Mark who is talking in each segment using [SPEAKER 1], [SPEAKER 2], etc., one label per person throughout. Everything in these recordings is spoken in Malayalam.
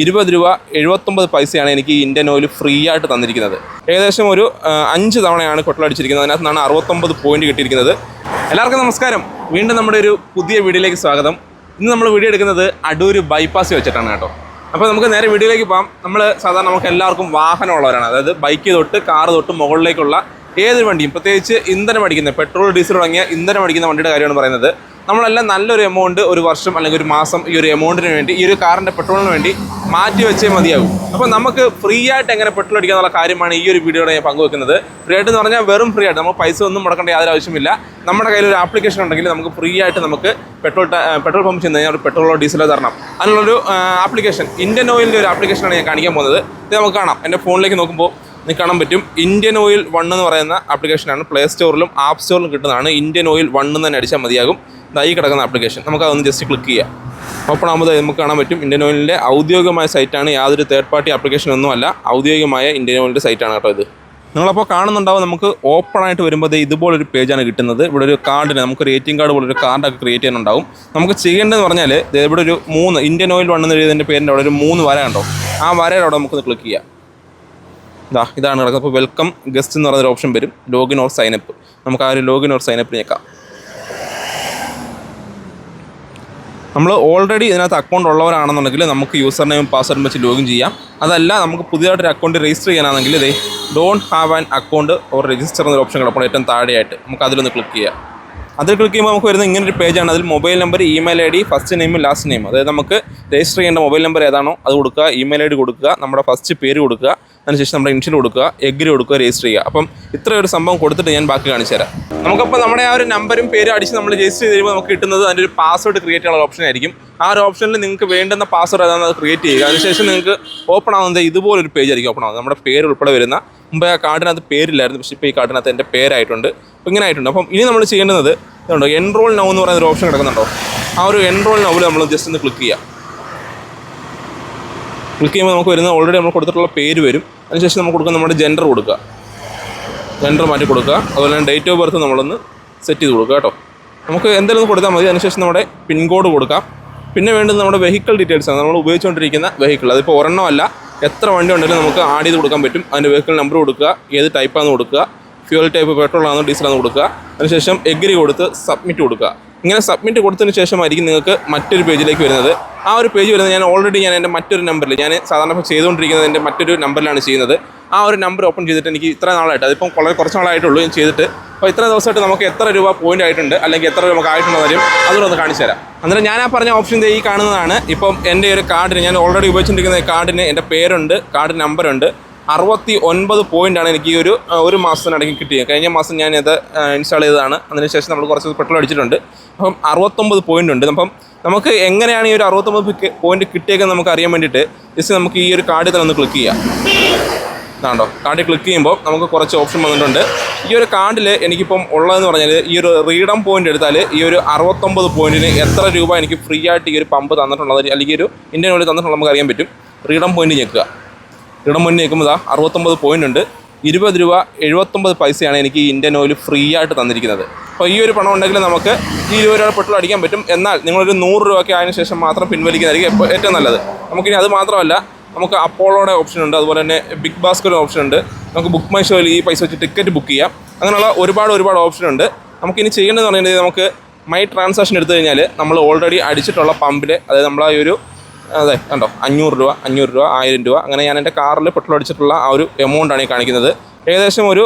[SPEAKER 1] ഇരുപത് രൂപ എഴുപത്തൊമ്പത് പൈസയാണ് എനിക്ക് ഇന്ത്യൻ ഓയിൽ ഫ്രീ ആയിട്ട് തന്നിരിക്കുന്നത്. ഏകദേശം ഒരു അഞ്ച് തവണയാണ് കൊട്ടലടിച്ചിരിക്കുന്നത് അതിനകത്ത് നിന്നാണ് അറുപത്തൊമ്പത് പോയിന്റ് കിട്ടിയിരിക്കുന്നത്. എല്ലാവർക്കും നമസ്കാരം. വീണ്ടും നമ്മുടെ ഒരു പുതിയ വീഡിയോയിലേക്ക് സ്വാഗതം. ഇന്ന് നമ്മൾ വീഡിയോ എടുക്കുന്നത് അടൂർ ബൈപ്പാസ് വെച്ചിട്ടാണ് കേട്ടോ. അപ്പോൾ നമുക്ക് നേരെ വീഡിയോയിലേക്ക് പോകാം. നമ്മൾ സാധാരണ നമുക്ക് എല്ലാവർക്കും വാഹനമുള്ളവരാണ്. അതായത് ബൈക്ക് തൊട്ട് കാർ തൊട്ട് മുകളിലേക്കുള്ള ഏത് വണ്ടിയും പ്രത്യേകിച്ച് ഇന്ധനം അടിക്കുന്ന പെട്രോൾ ഡീസൽ തുടങ്ങിയ ഇന്ധനം അടിക്കുന്ന വണ്ടിയുടെ കാര്യമാണ് പറയുന്നത്. നമ്മളെല്ലാം നല്ലൊരു എമൗണ്ട് ഒരു വർഷം അല്ലെങ്കിൽ ഒരു മാസം ഈ ഒരു എമൗണ്ടിന് വേണ്ടി ഈ ഒരു കാറിന്റെ പെട്രോളിന് വേണ്ടി മാറ്റി വെച്ചേ മതിയാകും അപ്പോൾ നമുക്ക് ഫ്രീ ആയിട്ട് എങ്ങനെ പെട്രോൾ അടിക്കുക എന്നുള്ള കാര്യമാണ് ഈ ഒരു വീഡിയോയുടെ ഞാൻ പങ്കുവെക്കുന്നത്. ഫ്രീ ആയിട്ട് എന്ന് പറഞ്ഞാൽ വെറും ഫ്രീ ആയിട്ട് നമുക്ക് പൈസ ഒന്നും മുടക്കേണ്ട യാതൊരു ആവശ്യമില്ല നമ്മുടെ കയ്യിൽ ഒരു ആപ്ലിക്കേഷൻ ഉണ്ടെങ്കിൽ നമുക്ക് ഫ്രീ ആയിട്ട് നമുക്ക് പെട്രോൾ പെട്രോൾ പമ്പ് ചെന്ന് ഒരു പെട്രോളോ ഡീസലോ തരണം. അതിനുള്ളൊരു ആപ്ലിക്കേഷൻ ഇന്ത്യൻ ഓയിലിന്റെ ഒരു ആപ്ലിക്കേഷനാണ് ഞാൻ കാണിക്കാൻ പോകുന്നത്. ഇത് നമുക്ക് കാണാം. എന്റെ ഫോണിലേക്ക് നോക്കുമ്പോൾ നിങ്ങൾക്ക് കാണാൻ പറ്റും. ഇന്ത്യൻ ഓയിൽ വൺ എന്ന് പറയുന്ന ആപ്ലിക്കേഷനാണ് പ്ലേ സ്റ്റോറിലും ആപ്പ് സ്റ്റോറിലും കിട്ടുന്നതാണ്. ഇന്ത്യൻ ഓയിൽ വൺ എന്ന് തന്നെ അടിച്ചാൽ മതിയാകും. ഇതായി കിടക്കുന്ന ആപ്ലിക്കേഷൻ നമുക്ക് അതൊന്ന് ജസ്റ്റ് ക്ലിക്ക് ചെയ്യാം. ഓപ്പൺ ആകുമ്പോൾ നമുക്ക് കാണാൻ പറ്റും. ഇന്ത്യൻ ഓയിലിന്റെ ഔദ്യോഗികമായ സൈറ്റാണ് യാതൊരു തേർഡ് പാർട്ടി ആപ്ലിക്കേഷൻ ഒന്നുമല്ല ഔദ്യോഗികമായ ഇന്ത്യൻ ഓയിലിന്റെ സൈറ്റാണ് കേട്ടോ ഇത്. നിങ്ങളപ്പോൾ കാണുന്നുണ്ടാവും നമുക്ക് ഓപ്പൺ ആയിട്ട് വരുമ്പോൾ ഇതുപോലൊരു പേജാണ് കിട്ടുന്നത്. ഇവിടെ ഒരു കാർഡിന് നമുക്ക് റേറ്റിംഗ് കാർഡ് പോലൊരു കാർഡൊക്കെ ക്രിയേറ്റ് ചെയ്യാനുണ്ടാവും. നമുക്ക് ചെയ്യേണ്ടതെന്ന് പറഞ്ഞാൽ ഇവിടെ ഒരു മൂന്ന് ഇന്ത്യൻ ഓയിൽ വണ്ണെന്ന് എഴുതിയതിന്റെ പേരിന്റെ അവിടെ ഒരു മൂന്ന് വര ഉണ്ടോ ആ വരയുടെ അവിടെ നമുക്കൊന്ന് ക്ലിക്ക് ചെയ്യാം. ഇതാ ഇതാണ് കിടക്കുന്നത് അപ്പോൾ വെൽക്കം ഗസ്റ്റ് എന്ന് പറയുന്നൊരു ഓപ്ഷൻ വരും. ലോഗിൻ ഓർ സൈനപ്പ് നമുക്ക് ആ ഒരു ലോഗിൻ ഓർ സൈനപ്പ് ഞെക്കാം നമ്മൾ ഓൾറെഡി ഇതിനകത്ത് അക്കൗണ്ട് ഉള്ളവരാണെന്നുണ്ടെങ്കിൽ നമുക്ക് യൂസർ നെയിം പാസ്വേഡും വെച്ച് ലോഗിൻ ചെയ്യാം. അതല്ല നമുക്ക് പുതിയതായിട്ടൊരു അക്കൗണ്ട് രജിസ്റ്റർ ചെയ്യാനാണെങ്കിൽ ഇതേ don't have an account or register എന്നൊരു ഓപ്ഷൻ കിടപ്പുണ്ട് ഏറ്റവും താഴെയായിട്ട്. നമുക്ക് അതിലൊന്ന് ക്ലിക്ക് ചെയ്യാം. അതിൽ ക്ലിക്ക് ചെയ്യുമ്പോൾ നമുക്ക് വരുന്ന ഇങ്ങനെ ഒരു പേജാണ് അതിൽ mobile number email I D first name last name അതായത് നമുക്ക് രജിസ്റ്റർ ചെയ്യേണ്ട മൊബൈൽ നമ്പർ ഏതാണോ അത് കൊടുക്കുക ഇമെയിൽ ഐ ഡി കൊടുക്കുക നമ്മുടെ ഫസ്റ്റ് പേര് കൊടുക്കുക. അതിനുശേഷം നമ്മുടെ ഇനിഷ്യൽ കൊടുക്കുക എഗ്രി കൊടുക്കുക രജിസ്റ്റർ ചെയ്യുക. അപ്പം ഇത്ര ഒരു സംഭവം കൊടുത്തിട്ട് ഞാൻ ബാക്കി കാണിച്ചു തരാം. നമുക്കപ്പോൾ നമ്മുടെ ആ ഒരു നമ്പരും പേരും അടിച്ച് നമ്മൾ രജിസ്റ്റർ ചെയ്ത് കഴിയുമ്പോൾ നമുക്ക് കിട്ടുന്നത് അതിന്റെ ഒരു പാസ്വേഡ് ക്രിയേറ്റ് ചെയ്യാനുള്ള ഓപ്ഷൻ ആയിരിക്കും. ആ ഒരു ഓപ്ഷനിൽ നിങ്ങൾക്ക് വേണ്ടുന്ന പാസ്വേഡ് ഏതാണെന്ന് അത് ക്രിയേറ്റ് ചെയ്യുക. അതിനുശേഷം നിങ്ങൾക്ക് ഓപ്പൺ ആവുന്നത് ഇതുപോലൊരു പേജ് ആയിരിക്കും ഓപ്പൺ ആവുന്നത്. നമ്മുടെ പേര് ഉൾപ്പെടെ വരുന്ന മുമ്പ് ആ കാർഡിനകത്ത് പേരില്ലായിരുന്നു പക്ഷേ ഇപ്പോൾ ഈ കാർഡിനകത്ത് എന്റെ പേരായിട്ടുണ്ട്. അപ്പോൾ ഇങ്ങനെ ആയിട്ടുണ്ട്. അപ്പം ഇനി നമ്മൾ ചെയ്യേണ്ടത് ഇതുണ്ടോ എൻറോൾ നൗ എന്ന് പറയുന്ന ഒരു ഓപ്ഷൻ കിടക്കുന്നുണ്ടോ? ആ ഒരു എൻറോൾ നൗവിൽ നമ്മൾ ജസ്റ്റ് ഒന്ന് ക്ലിക്ക് ചെയ്യാം ക്ലിക്ക് ചെയ്യുമ്പോൾ നമുക്ക് വരുന്ന ഓൾറെഡി നമ്മൾ കൊടുത്തിട്ടുള്ള പേര് വരും. അതിനുശേഷം നമുക്ക് കൊടുക്കുക നമ്മുടെ ജെൻഡർ കൊടുക്കുക. ജെൻഡർ മാറ്റി കൊടുക്കുക. അതുപോലെ തന്നെ ഡേറ്റ് ഓഫ് ബർത്ത് നമ്മളൊന്ന് സെറ്റ് ചെയ്ത് കൊടുക്കുക കേട്ടോ. നമുക്ക് എന്തെങ്കിലും കൊടുത്താൽ മതി. അതിനുശേഷം നമ്മുടെ പിൻകോഡ് കൊടുക്കാം. പിന്നെ വേണ്ടത് നമ്മുടെ വെഹിക്കിൾ ഡീറ്റെയിൽസ് ആണ്. നമ്മൾ ഉപയോഗിച്ചുകൊണ്ടിരിക്കുന്ന വെഹിക്കിൾ അതിപ്പോൾ ഒരെണ്ണമല്ല. എത്ര വണ്ടി ഉണ്ടെങ്കിലും നമുക്ക് ആഡ് ചെയ്ത് കൊടുക്കാൻ പറ്റും. അതിന്റെ വെഹിക്കിൾ നമ്പർ കൊടുക്കുക. ഏത് ടൈപ്പാണെന്ന് കൊടുക്കുക. ഫ്യൂൽ ടൈപ്പ് ഡീസൽ ആണോ കൊടുക്കുക. അതിനുശേഷം എഗ്രി കൊടുത്ത് സബ്മിറ്റ് കൊടുക്കുക. ഇങ്ങനെ സബ്മിറ്റ് കൊടുത്തതിന് ശേഷമായിരിക്കും നിങ്ങൾക്ക് മറ്റൊരു പേജിലേക്ക് വരുന്നത്. ആ ഒരു പേജ് വരുന്നത് ഞാൻ ഓൾറെഡി ഞാൻ എന്റെ മറ്റൊരു നമ്പറിൽ ഞാൻ സാധാരണ ചെയ്തുകൊണ്ടിരിക്കുന്നത് എന്റെ മറ്റൊരു നമ്പറിലാണ് ചെയ്യുന്നത്. ആ ഒരു നമ്പർ ഓപ്പൺ ചെയ്തിട്ട് എനിക്ക് ഇത്ര നാളായിട്ട് അതിപ്പം വളരെ കുറച്ച് നാളായിട്ടുള്ളൂ ഞാൻ ചെയ്തിട്ട്. അപ്പോൾ ഇത്ര ദിവസമായിട്ട് നമുക്ക് എത്ര രൂപ പോയിന്റ് ആയിട്ടുണ്ട് അല്ലെങ്കിൽ എത്ര രൂപ നമുക്ക് ആയിട്ടുള്ള കാര്യം അതുകൂടെ ഒന്ന് കാണിച്ചു തരാം. അന്നേരം ഞാൻ ആ പറഞ്ഞ ഓപ്ഷൻ ഈ കാണുന്നതാണ്. ഇപ്പം എന്റെ ഒരു കാർഡിന് ഞാൻ ഓൾറെഡി ഉപയോഗിച്ചിരിക്കുന്ന കാർഡിന് എന്റെ പേരുണ്ട് കാർഡ് നമ്പറുണ്ട് അറുപത്തി ഒൻപത് പോയിന്റാണ് എനിക്ക് ഈ ഒരു ഒരു മാസത്തിനിടയ്ക്ക് കിട്ടിയത്. കഴിഞ്ഞ മാസം ഞാൻ ഇത് ഇൻസ്റ്റാൾ ചെയ്തതാണ്. അതിനുശേഷം നമ്മൾ കുറച്ച് പെട്രോൾ അടിച്ചിട്ടുണ്ട്. അപ്പം അറുപത്തൊമ്പത് പോയിന്റ് ഉണ്ട് അപ്പം നമുക്ക് എങ്ങനെയാണ് ഈ ഒരു അറുപത്തൊമ്പത് പോയിന്റ് കിട്ടിയേക്കെന്ന് നമുക്ക് അറിയാൻ വേണ്ടിയിട്ട് ജസ്റ്റ് നമുക്ക് ഈ ഒരു കാർഡിൽ തന്നെ ഒന്ന് ക്ലിക്ക് ചെയ്യാം. ഇതാണ്ടോ? കാർഡിൽ ക്ലിക്ക് ചെയ്യുമ്പോൾ നമുക്ക് കുറച്ച് ഓപ്ഷൻ വന്നിട്ടുണ്ട്. ഈ ഒരു കാർഡിൽ എനിക്കിപ്പം ഉള്ളതെന്ന് പറഞ്ഞാൽ ഈ ഒരു റീഡം പോയിന്റ് എടുത്താൽ ഈ ഒരു അറുപത്തൊമ്പത് പോയിന്റിന് എത്ര രൂപ എനിക്ക് ഫ്രീ ആയിട്ട് ഈ ഒരു പമ്പ് തന്നിട്ടുള്ളത് അല്ലെങ്കിൽ ഒരു ഇന്ത്യൻ ഓയിൽ തന്നിട്ടുള്ളത് നമുക്ക് അറിയാൻ പറ്റും. റീഡം പോയിന്റ് ഞെക്കുക. റീഡം മുന്നേ നിൽക്കുമ്പോൾ ഇതാ അറുപത്തൊമ്പത് പോയിന്റ് ഉണ്ട്. ഇരുപത് രൂപ എഴുപത്തൊമ്പത് പൈസയാണ് എനിക്ക് ഇന്ത്യൻ ഓയിൽ ഫ്രീ ആയിട്ട് തന്നിരിക്കുന്നത്. അപ്പോൾ ഈ ഒരു പണം ഉണ്ടെങ്കിൽ നമുക്ക് ഈ ഇരുപത് രൂപ പെട്രോൾ അടിക്കാൻ പറ്റും. എന്നാൽ നിങ്ങളൊരു നൂറ് രൂപയ്ക്ക് ആയതിനു ശേഷം മാത്രം പിൻവലിക്കുന്നതായിരിക്കും ഏറ്റവും നല്ലത്. നമുക്കിനി അത് മാത്രമല്ല നമുക്ക് അപ്പോളോയുടെ ഓപ്ഷൻ ഉണ്ട്. അതുപോലെ തന്നെ ബിഗ് ബാസ്കറ്റ് ഓപ്ഷൻ ഉണ്ട്. നമുക്ക് ബുക്ക് മൈ ഷോയിൽ ഈ പൈസ വെച്ച് ടിക്കറ്റ് ബുക്ക് ചെയ്യാം. അങ്ങനെയുള്ള ഒരുപാട് ഒരുപാട് ഓപ്ഷൻ ഉണ്ട്. നമുക്കിനി ചെയ്യേണ്ടതെന്ന് പറയുന്നത് നമുക്ക് മൈ ട്രാൻസാക്ഷൻ എടുത്തു കഴിഞ്ഞാൽ നമ്മൾ ഓൾറെഡി അടിച്ചിട്ടുള്ള പമ്പിൽ അതായത് നമ്മളാ ഈ ഒരു അതെ കണ്ടോ? അഞ്ഞൂറ് രൂപ അഞ്ഞൂറ് രൂപ ആയിരം രൂപ. അങ്ങനെ ഞാൻ എന്റെ കാറിൽ പെട്രോൾ അടിച്ചിട്ടുള്ള ആ ഒരു എമൗണ്ടാണ് ഈ കാണിക്കുന്നത്. ഏകദേശം ഒരു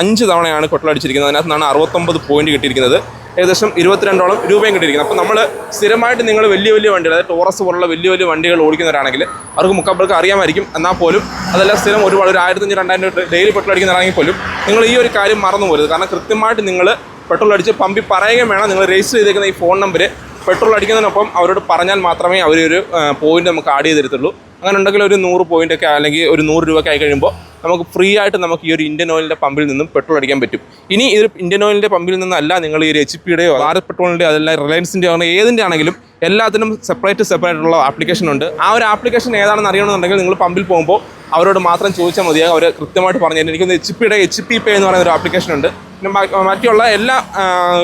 [SPEAKER 1] അഞ്ച് തവണയാണ് പെട്രോൾ അടിച്ചിരിക്കുന്നത്. അതിനകത്ത് നിന്നാണ് അറുപത്തൊമ്പത് പോയിന്റ് കിട്ടിയിരിക്കുന്നത്. ഏകദേശം ഇരുപത്തിരണ്ടോളം രൂപയും കിട്ടിയിരിക്കുന്നത്. അപ്പോൾ നമ്മൾ സ്ഥിരമായിട്ട് നിങ്ങൾ വലിയ വലിയ വണ്ടികൾ അതായത് ടോറസ് പോലുള്ള വലിയ വലിയ വണ്ടികൾ ഓടിക്കുന്നവരാണെങ്കിൽ അവർക്ക് മുക്കപ്പർക്ക് അറിയാമായിരിക്കും. എന്നാൽ പോലും അതെല്ലാം സ്ഥിരം ഒരുപാട് ഒരു ആയിരത്തഞ്ച് രണ്ടായിരം രൂപ ഡെയിലി പെട്രോൾ അടിക്കുന്നവരാണെങ്കിൽ പോലും നിങ്ങൾ ഈ ഒരു കാര്യം മറന്നു പോരുത് കാരണം കൃത്യമായിട്ട് നിങ്ങൾ പെട്രോൾ അടിച്ച് പമ്പി പറയുകയും വേണം. നിങ്ങൾ രജിസ്റ്റർ ചെയ്തേക്കുന്ന ഈ ഫോൺ നമ്പർ പെട്രോൾ അടിക്കുന്നതിനൊപ്പം അവരോട് പറഞ്ഞാൽ മാത്രമേ അവർ ഒരു പോയിന്റ് നമുക്ക് ആഡ് ചെയ്ത് തരത്തുള്ളൂ അങ്ങനെ ഉണ്ടെങ്കിൽ ഒരു നൂറ് പോയിന്റ് ഒക്കെ അല്ലെങ്കിൽ ഒരു നൂറ് രൂപയൊക്കെ ആയി കഴിയുമ്പോൾ നമുക്ക് ഫ്രീ ആയിട്ട് നമുക്ക് ഈ ഒരു ഇന്ത്യൻ ഓയിലിന്റെ പമ്പിൽ നിന്നും പെട്രോൾ അടിക്കാൻ പറ്റും. ഇനി ഇത് ഇന്ത്യൻ ഓയിലിന്റെ പമ്പിൽ നിന്നല്ല നിങ്ങൾ ഈ ഒരു എച്ച് പിയുടെയോ ഭാരത് പെട്രോളിന്റെയോ അതല്ല റിലയൻസിന്റെയോ അങ്ങനെ ഏതിന്റെ ആണെങ്കിലും എല്ലാത്തിനും സെപ്പറേറ്റ് സെപ്പറേറ്റ് ഉള്ള ആപ്ലിക്കേഷൻ ഉണ്ട്. ആ ഒരു ആപ്ലിക്കേഷൻ ഏതാണെന്ന് അറിയണമെന്നുണ്ടെങ്കിൽ നിങ്ങൾ പമ്പിൽ പോകുമ്പോൾ അവരോട് മാത്രം ചോദിച്ചാൽ മതിയാകും. അവർ കൃത്യമായിട്ട് പറഞ്ഞു തരും. എനിക്കൊന്ന് എച്ച് പിയുടെ എച്ച് പി പേ എന്ന് പറയുന്ന ഒരു ആപ്ലിക്കേഷൻ ഉണ്ട്. മറ്റുള്ള എല്ലാ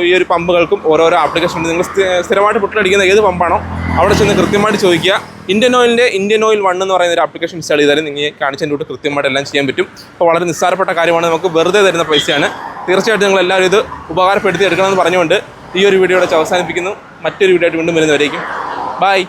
[SPEAKER 1] ഈ ഒരു പമ്പുകൾക്കും ഓരോരോ ആപ്ലിക്കേഷൻ ഉണ്ട്. നിങ്ങൾ സ്ഥി- സ്ഥിരമായിട്ട് പൊട്ടിലടിക്കുന്ന ഏത് പമ്പാണോ അവിടെ ചെന്ന് കൃത്യമായിട്ട് ചോദിക്കുക. ഇന്ത്യൻ ഓയിലിന്റെ ഇന്ത്യൻ ഓയിൽ വൺ എന്ന് പറയുന്ന ഒരു ആപ്ലിക്കേഷൻ ഇൻസ്റ്റാൾ ചെയ്താലും നിങ്ങൾ കാണിച്ചതിന്റെ കൂട്ട് കൃത്യമായിട്ട് എല്ലാം ചെയ്യാൻ പറ്റും. അപ്പോൾ വളരെ നിസ്സാരപ്പെട്ട കാര്യമാണ്. നമുക്ക് വെറുതെ തരുന്ന പൈസയാണ്. തീർച്ചയായിട്ടും നിങ്ങൾ എല്ലാവരും ഇത് ഉപകാരപ്പെടുത്തി എടുക്കണമെന്ന് പറഞ്ഞുകൊണ്ട് ഈ ഒരു വീഡിയോ അവസാനിപ്പിക്കുന്നു. മറ്റൊരു വീഡിയോ ആയിട്ട് വീണ്ടും വരുന്നവരേക്കും. ബൈ